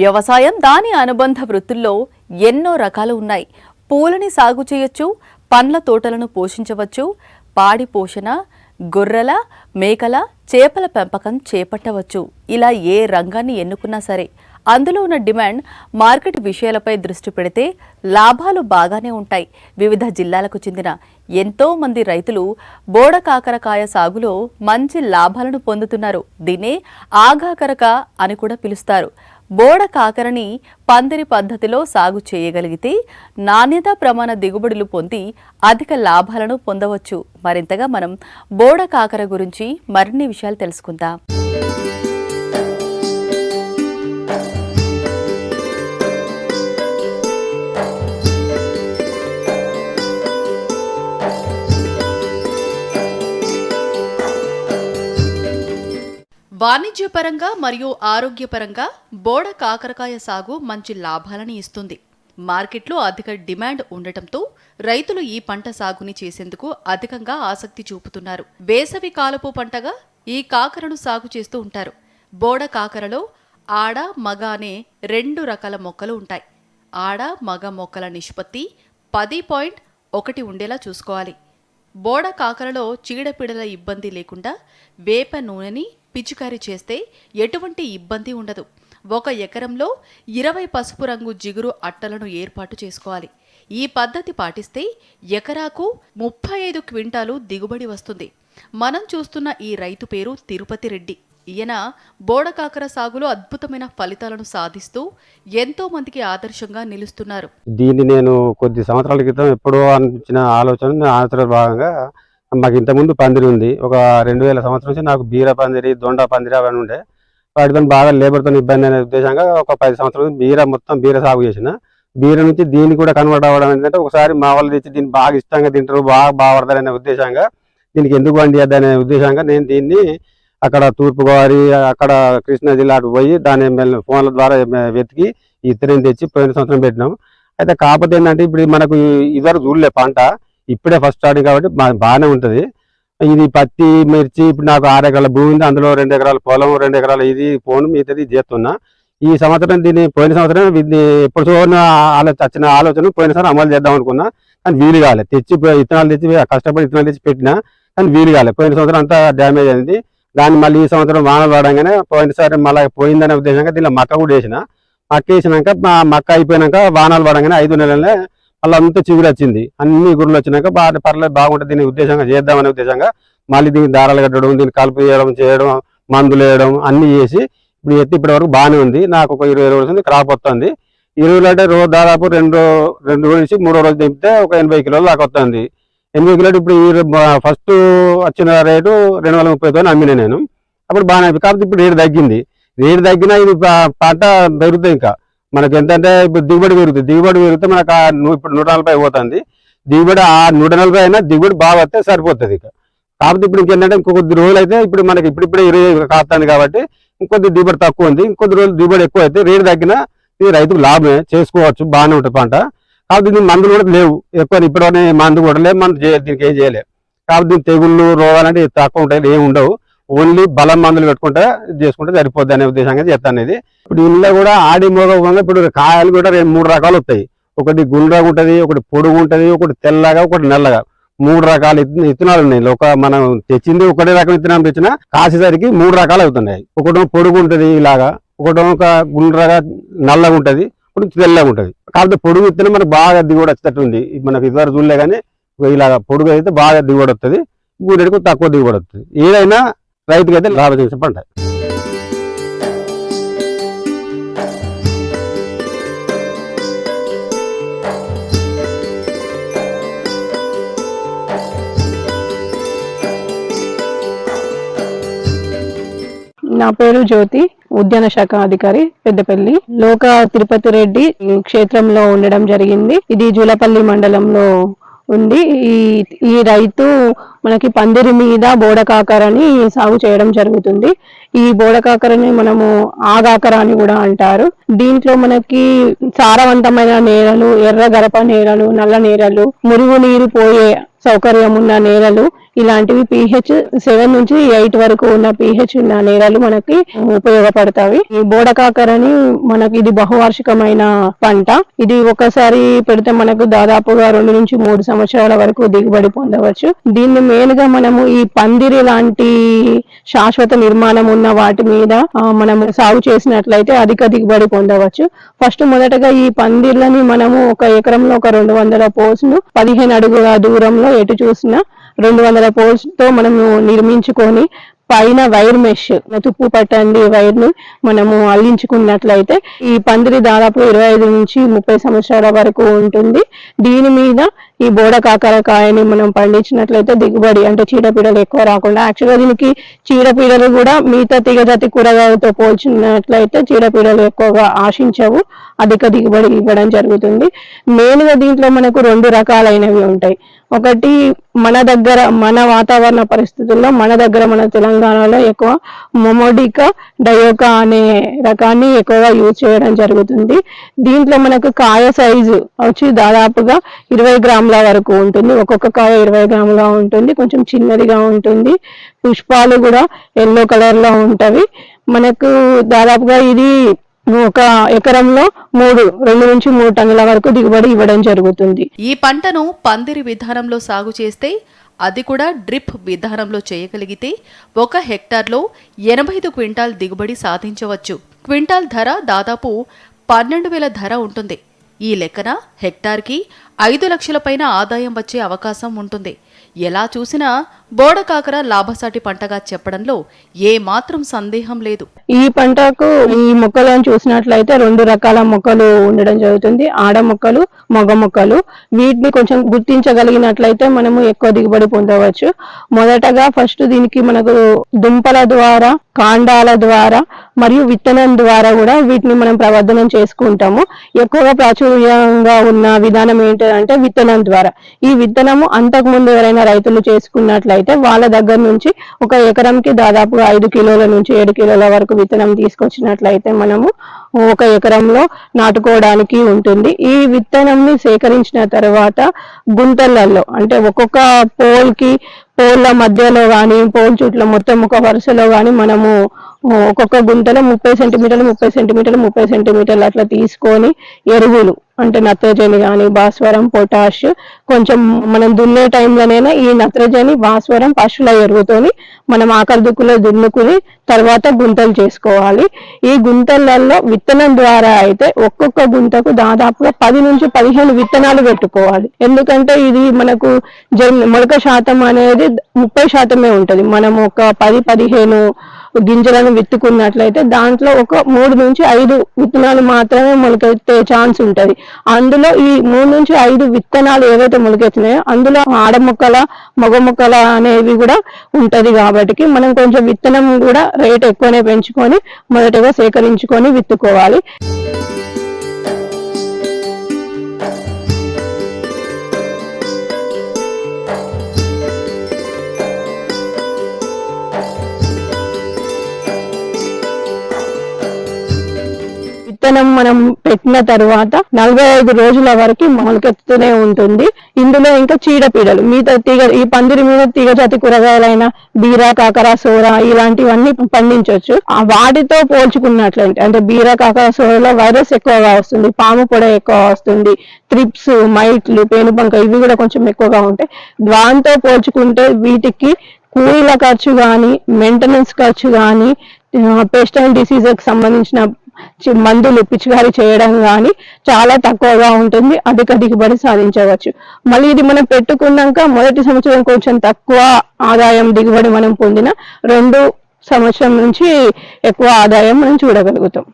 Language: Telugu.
వ్యవసాయం దాని అనుబంధ వృత్తుల్లో ఎన్నో రకాలు ఉన్నాయి. పూలని సాగు చేయొచ్చు పండ్ల తోటలను పోషించవచ్చు పాడి పోషణ గొర్రెల మేకల చేపల పెంపకం చేపట్టవచ్చు. ఇలా ఏ రంగాన్ని ఎన్నుకున్నా సరే అందులో ఉన్న డిమాండ్ మార్కెట్ విషయాలపై దృష్టి పెడితే లాభాలు బాగానే ఉంటాయి. వివిధ జిల్లాలకు చెందిన ఎంతో మంది రైతులు బోడ కాకరకాయ సాగులో మంచి లాభాలను పొందుతున్నారు. దీన్నే ఆగాకరక అని కూడా పిలుస్తారు. బోడ కాకరని పందిరి పద్ధతిలో సాగు చేయగలిగితే నాణ్యత ప్రమాణ దిగుబడులు పొంది అధిక లాభాలను పొందవచ్చు. మరింతగా మనం బోడ కాకర గురించి మరిన్ని విషయాలు తెలుసుకుందాం. వాణిజ్యపరంగా మరియు ఆరోగ్యపరంగా బోడ కాకరకాయ సాగు మంచి లాభాలని ఇస్తుంది. మార్కెట్లో అధిక డిమాండ్ ఉండటంతో రైతులు ఈ పంట సాగుని చేసేందుకు అధికంగా ఆసక్తి చూపుతున్నారు. వేసవి కాలపు పంటగా ఈ కాకరను సాగు చేస్తూ ఉంటారు. బోడ కాకరలో ఆడ మగ అనే రెండు రకాల మొక్కలు ఉంటాయి. ఆడ మగ మొక్కల నిష్పత్తి పది పాయింట్ ఒకటి ఉండేలా చూసుకోవాలి. బోడ కాకరలో చీడపీడల ఇబ్బంది లేకుండా వేప నూనెని పిచికారీ చేస్తే ఎటువంటి ఇబ్బంది ఉండదు. ఒక ఎకరంలో ఇరవై పసుపు రంగు జిగురు అట్టలను ఏర్పాటు చేసుకోవాలి. ఈ పద్ధతి పాటిస్తే ఎకరాకు ముప్పై ఐదు క్వింటాలు దిగుబడి వస్తుంది. మనం చూస్తున్న ఈ రైతు పేరు తిరుపతి రెడ్డి. ఈయన బోడకాకర సాగులో అద్భుతమైన ఫలితాలను సాధిస్తూ ఎంతో మందికి ఆదర్శంగా నిలుస్తున్నారు. దీన్ని నేను కొద్ది సంవత్సరాల క్రితం ఎప్పుడో అనిపించిన ఆలోచన ఆలోచన భాగంగా మాకు ఇంతకుముందు పందిరి ఉంది. ఒక రెండు వేల సంవత్సరం నుంచి నాకు బీర పందిరి దొండ పందిరి అవన్నీ ఉండే. వాటితో బాగా లేబర్తో ఇబ్బంది అనే ఉద్దేశంగా ఒక పది సంవత్సరం బీర మొత్తం బీర సాగు చేసిన. బీర నుంచి దీన్ని కూడా కన్వర్ట్ అవ్వడం ఏంటంటే ఒకసారి మా వాళ్ళు తెచ్చి దీన్ని బాగా ఇష్టంగా తింటారు బాగా బాగుపడతారనే ఉద్దేశంగా. దీనికి ఎందుకు వండి అనే ఉద్దేశంగా నేను దీన్ని అక్కడ తూర్పుగోదావరి అక్కడ కృష్ణా జిల్లా అటు పోయి దాని మెల్ల ఫోన్ల ద్వారా వెతికి ఈ తెచ్చి పోయిన సంవత్సరం పెట్టినాం. అయితే కాకపోతే ఏంటంటే ఇప్పుడు మనకు ఇద్దరు చూడలే పంట. ఇప్పుడే ఫస్ట్ స్టార్టింగ్ కాబట్టి బాగానే ఉంటుంది. ఇది పత్తి మిర్చి ఇప్పుడు నాకు ఆరు ఎకరాల భూమి ఉంది అందులో రెండు ఎకరాల పొలం రెండు ఎకరాల ఇది పోను మిగతాది చేస్తున్నా. ఈ సంవత్సరం దీన్ని పోయిన సంవత్సరం దీన్ని ఎప్పుడు చూడని ఆలోచన వచ్చిన ఆలోచన పోయినసారి అమలు చేద్దాం అనుకున్నా కానీ వీలు కాలే. తెచ్చి పోయి విత్తనాలు తెచ్చి కష్టపడి విత్తనాలు తెచ్చి పెట్టినా కానీ వీలు కాలే. పోయిన సంవత్సరం అంతా డ్యామేజ్ అయింది. దాన్ని మళ్ళీ ఈ సంవత్సరం వానలు పడంగానే పోయినసారి మళ్ళీ పోయిందనే ఉద్దేశంగా దీనిలో మక్క కూడా వేసిన. మక్క వేసినాక మా మక్క అయిపోయినాక వానాలు పడంగానే ఐదు నెలలనే మళ్ళీ అంతా చిగురు వచ్చింది అన్ని గురులు వచ్చినాక బాగా పర్లేదు బాగుంటుంది దీని ఉద్దేశంగా చేద్దామనే ఉద్దేశంగా మళ్ళీ దీనికి దారాలు కట్టడం దీన్ని కలుపు చేయడం చేయడం మందులు వేయడం అన్ని చేసి ఇప్పుడు ఎత్తి ఇప్పటి వరకు బాగానే ఉంది. నాకు ఒక ఇరవై రోజులు ఉంది క్రాప్ వస్తుంది. ఇరవై అంటే రోజు దాదాపు రెండు రెండు రోజుల నుంచి మూడో రోజు తెంపితే ఒక ఎనభై కిలోలు దాకా వస్తుంది. ఎనిమిది కిలోలు ఇప్పుడు ఫస్ట్ వచ్చిన రేటు రెండు వందల ముప్పై తోని అమ్మిన నేను. అప్పుడు బాగానే కాబట్టి ఇప్పుడు రేటు తగ్గింది. రేటు తగ్గినా ఇది పంట పెరుగుతుంది ఇంకా. మనకి ఎంతంటే ఇప్పుడు దిగుబడి పెరుగుతుంది. దిగుబడి పెరిగితే మనకు ఆ ఇప్పుడు నూట నలభై పోతుంది. దిగుబడి ఆ నూట నలభై అయినా దిగుబడి బాగా వస్తే సరిపోతుంది ఇక. కాకపోతే ఇప్పుడు ఇంకేంటంటే ఇంకొద్ది రోజులు అయితే ఇప్పుడు మనకి ఇప్పుడిప్పుడే ఇరవై కాస్తుంది కాబట్టి ఇంకొద్ది దిగుబడి తక్కువ ఉంది. ఇంకొద్ది రోజులు దిగుబడి ఎక్కువ అయితే రేటు తగ్గినా ఇది రైతుకు లాభమే. చేసుకోవచ్చు. బాగానే ఉంటుంది పంట. కాబట్టి దీనికి మందులు కూడా లేవు. ఎక్కువ ఇప్పటివరకు మందు కూడా లేవు. మందు చేయాలి దీనికి ఏం చేయలేదు కాబట్టి దీనికి తెగుళ్ళు రోగాలంటే తక్కువ ఉంటాయి. ఏమి ఉండవు. ఓన్లీ బలం మందులు పెట్టుకుంటే చేసుకుంటే సరిపోద్ది అనే ఉద్దేశంగా చేస్తాను ఇది ఇప్పుడు ఇందులో కూడా ఆడి మోగ ఇప్పుడు కాయలు కూడా రెండు మూడు రకాలు వస్తాయి. ఒకటి గుండ్రగా ఉంటది ఒకటి పొడుగు ఉంటది ఒకటి తెల్లగా ఒకటి నల్లగా. మూడు రకాల ఇత్తనాలు ఉన్నాయి. ఒక మనం తెచ్చింది ఒకటే రకం ఇత్తనాలు తెచ్చినా కాసేసరికి మూడు రకాలు అవుతున్నాయి. ఒకటి పొడుగు ఉంటుంది ఇలాగా ఒకటి ఒక గుండ్రగా నల్లగా ఉంటది ఒకటి తెల్లగా ఉంటది. కాకపోతే పొడుగు ఇత్తనం మనకు బాగా దిగుబడి వచ్చేటట్టు ఉంది ఇది మనకి ఇదివరకు చూడలే కానీ ఇలాగ పొడుగు అయితే బాగా దిగుబడి వస్తుంది. గుండెడికి తక్కువ దిగుబడి వస్తుంది. ఏదైనా రైతుకి అయితే లాభ చేసే పంట. నా పేరు జ్యోతి ఉద్యాన శాఖ అధికారి పెద్దపల్లి. లోక తిరుపతి రెడ్డి క్షేత్రంలో ఉండడం జరిగింది. ఇది జూలపల్లి మండలంలో ఉంది ఈ ఈ రైతు మనకి పందిరి మీద బోడకాకరని సాగు చేయడం జరుగుతుంది. ఈ బోడకాకరని మనము ఆగాకర అని కూడా అంటారు. దీంట్లో మనకి సారవంతమైన నేలలు ఎర్ర గరప నేలలు నల్ల నేలలు మురుగు నీరు పోయే సౌకర్యం ఉన్న నేలలు ఇలాంటివి పిహెచ్ సెవెన్ నుంచి ఎయిట్ వరకు ఉన్న పిహెచ్ ఉన్న నేలలు మనకి ఉపయోగపడతాయి. ఈ బోడకాకరని మనకి ఇది బహువార్షికమైన పంట. ఇది ఒకసారి పెడితే మనకు దాదాపుగా రెండు నుంచి మూడు సంవత్సరాల వరకు దిగుబడి పొందవచ్చు. దీన్ని మెయిన్గా మనము ఈ పందిరి లాంటి శాశ్వత నిర్మాణం ఉన్న వాటి మీద మనం సాగు చేసినట్లయితే అధిక దిగుబడి పొందవచ్చు. ఫస్ట్ మొదటగా ఈ పందిర్లని మనము ఒక ఎకరంలో ఒక రెండు వందల పోసులు పదిహేను అడుగుల దూరంలో ఎటు చూసినా రెండు వందల పోల్స్తో మనము నిర్మించుకొని పైన వైర్ మెష్ తుప్పు పట్టండి వైర్ను మనము అల్లించుకున్నట్లయితే ఈ పందిరి దాదాపు ఇరవై ఐదు నుంచి ముప్పై సంవత్సరాల వరకు ఉంటుంది. దీని మీద ఈ బోడ కాకరకాయని మనం పండించినట్లయితే దిగుబడి అంటే చీడపీడలు ఎక్కువ రాకుండా యాక్చువల్గా దీనికి చీడపీడలు కూడా మిగతా తీగజాతి కూరగాయలతో పోల్చినట్లయితే చీడపీడలు ఎక్కువగా ఆశించవు అధిక దిగుబడి ఇవ్వడం జరుగుతుంది. మెయిన్గా దీంట్లో మనకు రెండు రకాలైనవి ఉంటాయి. ఒకటి మన దగ్గర మన వాతావరణ పరిస్థితుల్లో మన దగ్గర మన తెలంగాణలో ఎక్కువ మొమోడికా డయోకా అనే రకాన్ని ఎక్కువగా యూజ్ చేయడం జరుగుతుంది. దీంట్లో మనకు కాయ సైజు వచ్చి దాదాపుగా ఇరవై గ్రాముల వరకు ఉంటుంది. ఒక్కొక్క కాయ ఇరవై గ్రాముల ఉంటుంది. కొంచెం చిన్నదిగా ఉంటుంది. పుష్పాలు కూడా ఎల్లో కలర్లో ఉంటవి. మనకు దాదాపుగా ఇది ఒక ఎకరంలో మూడు రెండు నుంచి మూడు టన్నుల వరకు దిగుబడి ఇవ్వడం జరుగుతుంది. ఈ పంటను పందిరి విధానంలో సాగు చేస్తే అది కూడా డ్రిప్ విధానంలో చేయగలిగితే ఒక హెక్టార్లో ఎనభై ఐదు క్వింటాల్ దిగుబడి సాధించవచ్చు. క్వింటాల్ ధర దాదాపు పన్నెండు వేల ధర ఉంటుంది. ఈ లెక్కన హెక్టార్కి ఐదు లక్షల పైన ఆదాయం వచ్చే అవకాశం ఉంటుంది. ఎలా చూసినా బోడకాకర లాభసాటి పంటగా చెప్పడంలో ఏ మాత్రం సందేహం లేదు. ఈ పంటకు ఈ మొక్కలను చూసినట్లయితే రెండు రకాల మొక్కలు ఉండడం జరుగుతుంది. ఆడ మొక్కలు మగ మొక్కలు. వీటిని కొంచెం గుర్తించగలిగినట్లయితే మనము ఎక్కువ దిగుబడి పొందవచ్చు. మొదటగా ఫస్ట్ దీనికి మనకు దుంపల ద్వారా కాండాల ద్వారా మరియు విత్తనం ద్వారా కూడా వీటిని మనం ప్రవర్ధనం చేసుకుంటాము. ఎక్కువగా ప్రాచుర్యంగా ఉన్న విధానం ఏంటంటే విత్తనం ద్వారా. ఈ విత్తనము అంతకు ముందు ఎవరైనా రైతులు చేసుకున్నట్లయితే వాళ్ళ దగ్గర నుంచి ఒక ఎకరంకి దాదాపుగా ఐదు కిలోల నుంచి ఏడు కిలోల వరకు విత్తనం తీసుకొచ్చినట్లయితే మనము ఒక ఎకరంలో నాటుకోవడానికి ఉంటుంది. ఈ విత్తనంని సేకరించిన తర్వాత గుంతలలో అంటే ఒక్కొక్క పోల్కి పోల్ల మధ్యలో కానీ పోల్ చుట్ల మొత్తం ఒక వరుసలో కానీ మనము ఒక్కొక్క గుంతలో ముప్పై సెంటీమీటర్లు ముప్పై సెంటీమీటర్లు ముప్పై సెంటీమీటర్లు అట్లా తీసుకొని ఎరువులు అంటే నత్రజని కానీ భాస్వరం పొటాష్ కొంచెం మనం దున్నే టైంలోనైనా ఈ నత్రజని భాస్వరం పశువుల ఎరువుతోని మనం ఆకలి దుక్కులో దున్నుకుని తర్వాత గుంతలు చేసుకోవాలి. ఈ గుంతలలో విత్తనం ద్వారా అయితే ఒక్కొక్క గుంతకు దాదాపుగా పది నుంచి పదిహేను విత్తనాలు పెట్టుకోవాలి. ఎందుకంటే ఇది మనకు జన్ మొలక శాతం అనేది ముప్పై శాతమే ఉంటుంది. మనం ఒక పది పదిహేను గింజలను విత్తుకున్నట్లయితే దాంట్లో ఒక మూడు నుంచి ఐదు విత్తనాలు మాత్రమే మొలకెత్తే ఛాన్స్ ఉంటుంది. అందులో ఈ మూడు నుంచి ఐదు విత్తనాలు ఏవైతే మొలకెత్తున్నాయో అందులో ఆడ మొక్కల మగ మొక్కల అనేవి కూడా ఉంటది కాబట్టి మనం కొంచెం విత్తనం కూడా రేట్ ఎక్కువనే పెంచుకొని మొదటగా సేకరించుకొని విత్తుకోవాలి. విత్తనం మనం పెట్టిన తర్వాత నలభై ఐదు రోజుల వరకు మొలకెత్తుతూనే ఉంటుంది. ఇందులో ఇంకా చీడపీడలు మిగతా తీగ ఈ పందిరి మీద తీగజాతి కూరగాయలైన బీర కాకర సోర ఇలాంటివన్నీ పండించవచ్చు ఆ వాటితో పోల్చుకున్నట్లయితే అంటే బీర కాకర సోరలో వైరస్ ఎక్కువగా వస్తుంది పాము పొడ ఎక్కువ వస్తుంది త్రిప్స్ మైట్లు పేనుబంక ఇవి కూడా కొంచెం ఎక్కువగా ఉంటాయి. దాంతో పోల్చుకుంటే వీటికి కూలీల ఖర్చు కానీ మెయింటెనెన్స్ ఖర్చు కానీ పెస్ట్ అండ్ డిసీజ్కి సంబంధించిన మందులు పిచికారీ చేయడం కానీ చాలా తక్కువగా ఉంటుంది. అధిక దిగుబడి సాధించవచ్చు. మళ్ళీ ఇది మనం పెట్టుకున్నాక మొదటి సంవత్సరం కొంచెం తక్కువ ఆదాయం దిగుబడి మనం పొందిన రెండు సంవత్సరం నుంచి ఎక్కువ ఆదాయం మనం చూడగలుగుతాం.